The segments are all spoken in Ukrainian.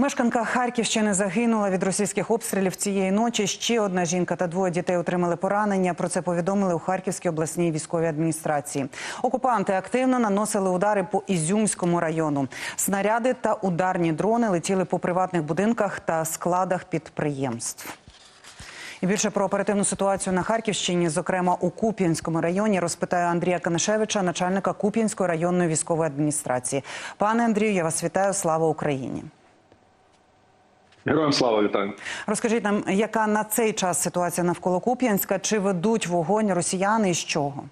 Мешканка Харківщини загинула від російських обстрілів цієї ночі. Ще одна жінка та двоє дітей отримали поранення. Про це повідомили у Харківській обласній військовій адміністрації. Окупанти активно наносили удари по Ізюмському району. Снаряди та ударні дрони летіли по приватних будинках та складах підприємств. І більше про оперативну ситуацію на Харківщині, зокрема у Куп'янському районі, розпитаю Андрія Канашевича, начальника Куп'янської районної військової адміністрації. Пане Андрію, я вас вітаю. Слава Україні. Героям слава вітаю. Розкажіть нам, яка на цей час ситуація навколо Куп'янська? Чи ведуть вогонь росіяни і з чого?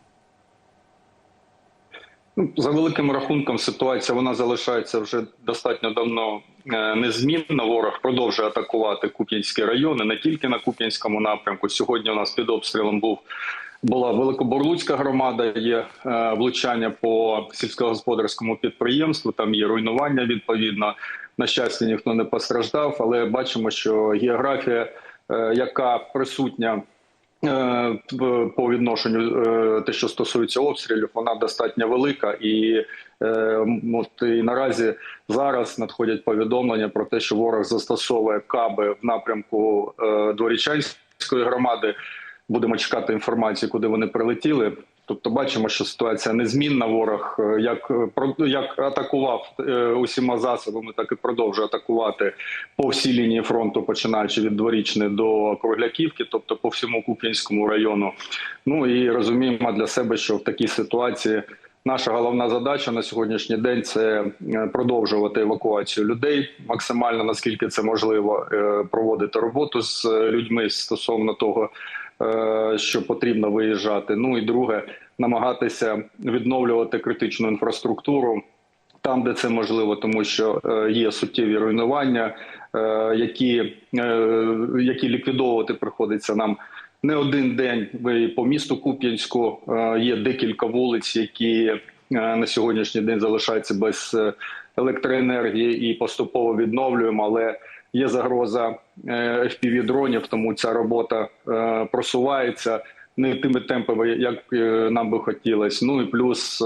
Ну, За великим рахунком, ситуація вона залишається вже достатньо давно е, незмінна. Ворог продовжує атакувати Куп'янські райони, не тільки на Куп'янському напрямку. Сьогодні у нас під обстрілом був була Великоборлуцька громада. Є е, влучання по сільськогосподарському підприємству. Там є руйнування. Відповідно, на щастя, ніхто не постраждав, але бачимо, що географія, е, яка присутня. Е, по відношенню те, що стосується обстрілів, вона достатньо велика, і от і наразі зараз надходять повідомлення про те, що ворог застосовує каби в напрямку Дворічанської громади. Будемо чекати інформацію, куди вони прилетіли. Тобто, бачимо, що ситуація незмінна. Ворог е, як е, як атакував е, усіма засобами, так і продовжує атакувати по всій лінії фронту, починаючи від дворічної до Кругляківки, тобто по всьому Куп'янському району. Ну і розуміємо для себе, що в такій ситуації наша головна задача на сьогоднішній день це продовжувати евакуацію людей максимально наскільки це можливо, проводити роботу з людьми стосовно того, що потрібно виїжджати. Ну і друге, намагатися відновлювати критичну інфраструктуру там, де це можливо, тому що е, є суттєві руйнування, е, які, е, які ліквідовувати приходиться нам не один день. Ви по місту Куп'янську е, є декілька вулиць, які е, на сьогоднішній день залишаються без е, електроенергії і поступово відновлюємо, але є загроза е, fpv дронів, тому ця робота е, просувається не тими темпами, як е, нам би хотілося. Ну і плюс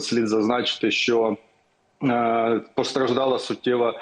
слід зазначити, що постраждала суттєва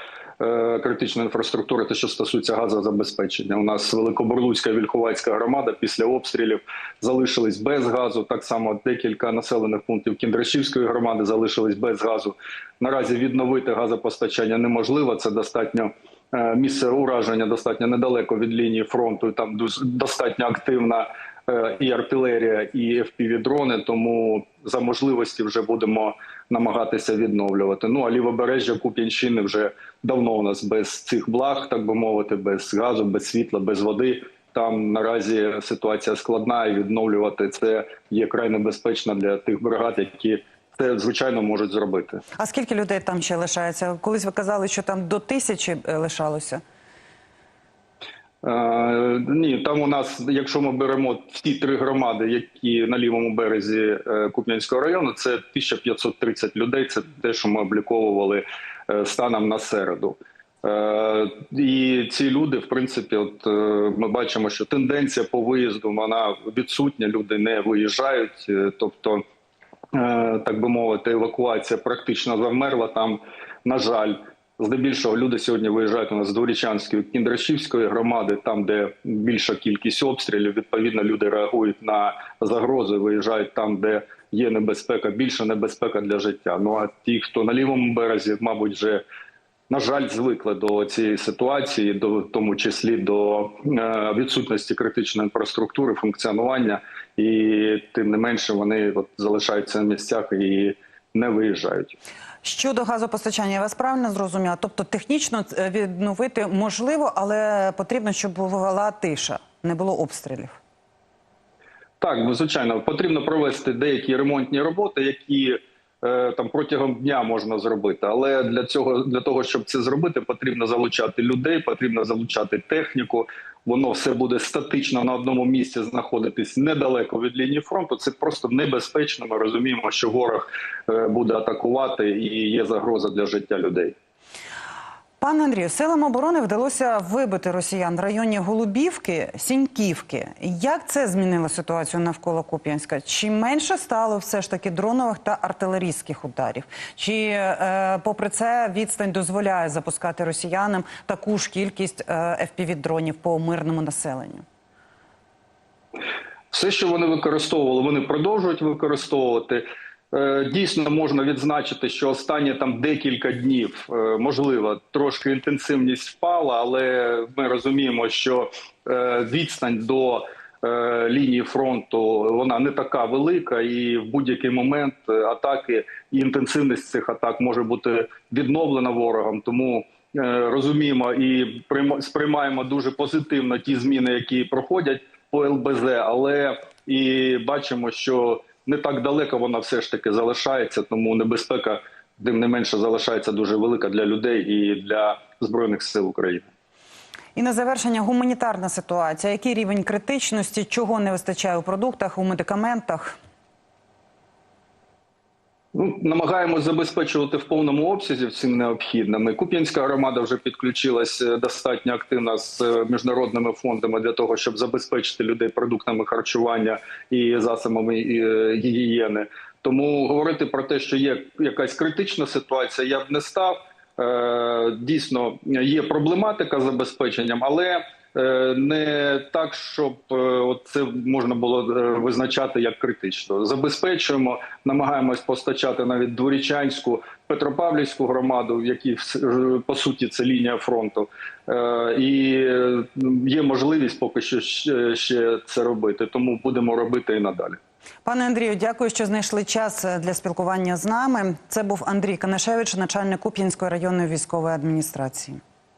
критична інфраструктура, те, що стосується газозабезпечення. У нас Великоборлуцька і Вільховацька громада після обстрілів залишились без газу. Так само декілька населених пунктів Кіндрашівської громади залишились без газу. Наразі відновити газопостачання неможливо. Це достатньо. Е, Місце ураження достатньо недалеко від лінії фронту. Там достатньо активна е, і артилерія, і FPV-дрони, тому за можливості вже будемо намагатися відновлювати. Ну а лівобережжя Куп'янщини вже давно у нас без цих благ, так би мовити, без газу, без світла, без води. Там наразі ситуація складна, і відновлювати це є край небезпечно для тих бригад, які це звичайно можуть зробити. А скільки людей там ще лишається? Колись ви казали, що там до тисячі е, лишалося. Е, ні, там у нас, якщо ми беремо всі три громади, які на лівому березі е, Куп'янського району, це 1530 людей. Це те, що ми обліковували е, станом на середу. Е, і ці люди, в принципі, от е, ми бачимо, що тенденція по виїзду вона відсутня. Люди не виїжджають, тобто, так би мовити, евакуація практично завмерла там. На жаль, здебільшого люди сьогодні виїжджають у нас з Дворічанської Кіндрашівської громади, там де більша кількість обстрілів. Відповідно, люди реагують на загрози, виїжджають там, де є небезпека, більша небезпека для життя. Ну а ті, хто на лівому березі, мабуть, вже на жаль, звикли до цієї ситуації, до в тому числі до е, відсутності критичної інфраструктури, функціонування, і тим не менше вони от залишаються на місцях і не виїжджають. Щодо газопостачання, я вас правильно зрозуміла? Тобто технічно е, відновити можливо, але потрібно, щоб була тиша, не було обстрілів. Так, ну, звичайно, потрібно провести деякі ремонтні роботи, які там протягом дня можна зробити. Але для цього для того, щоб це зробити, потрібно залучати людей, потрібно залучати техніку. Воно все буде статично на одному місці знаходитись недалеко від лінії фронту. Це просто небезпечно. Ми розуміємо, що ворог е, буде атакувати і є загроза для життя людей. Пане Андрію, силам оборони вдалося вибити росіян в районі Голубівки, Сіньківки. Як це змінило ситуацію навколо Куп'янська? Чи менше стало все ж таки дронових та артилерійських ударів? Чи, е, попри це, відстань дозволяє запускати росіянам таку ж кількість е, FPV-дронів по мирному населенню? Все, що вони використовували, вони продовжують використовувати. Е, Дійсно, можна відзначити, що останні там декілька днів, е, можливо, трошки інтенсивність впала, але ми розуміємо, що е, відстань до лінії фронту вона не така велика, і в будь-який момент атаки і інтенсивність цих атак може бути відновлена ворогом. Тому розуміємо і прийма- сприймаємо дуже позитивно ті зміни, які проходять по ЛБЗ, але і бачимо, що не так далеко вона все ж таки залишається, тому небезпека тим не менше залишається дуже велика для людей і для збройних сил України. І на завершення гуманітарна ситуація. Який рівень критичності? Чого не вистачає у продуктах, у медикаментах? Ну, намагаємось забезпечувати в повному обсязі всім необхідним. І Куп'янська громада вже підключилась е, достатньо активно з е, міжнародними фондами для того, щоб забезпечити людей продуктами харчування і засобами е, гігієни. Тому говорити про те, що є якась критична ситуація, я б не став. Дійсно, є проблематика з забезпеченням, але не так, щоб е, це можна було е, визначати як критично. Забезпечуємо, намагаємось постачати навіть дворічанську, Петропавлівську громаду, в якій по суті це лінія фронту, Е, і е, є можливість поки що ще- це робити. Тому будемо робити і надалі. Пане Андрію, дякую, що знайшли час е, для спілкування з нами. Це був Андрій Канашевич, начальник Куп'янської районної військової адміністрації.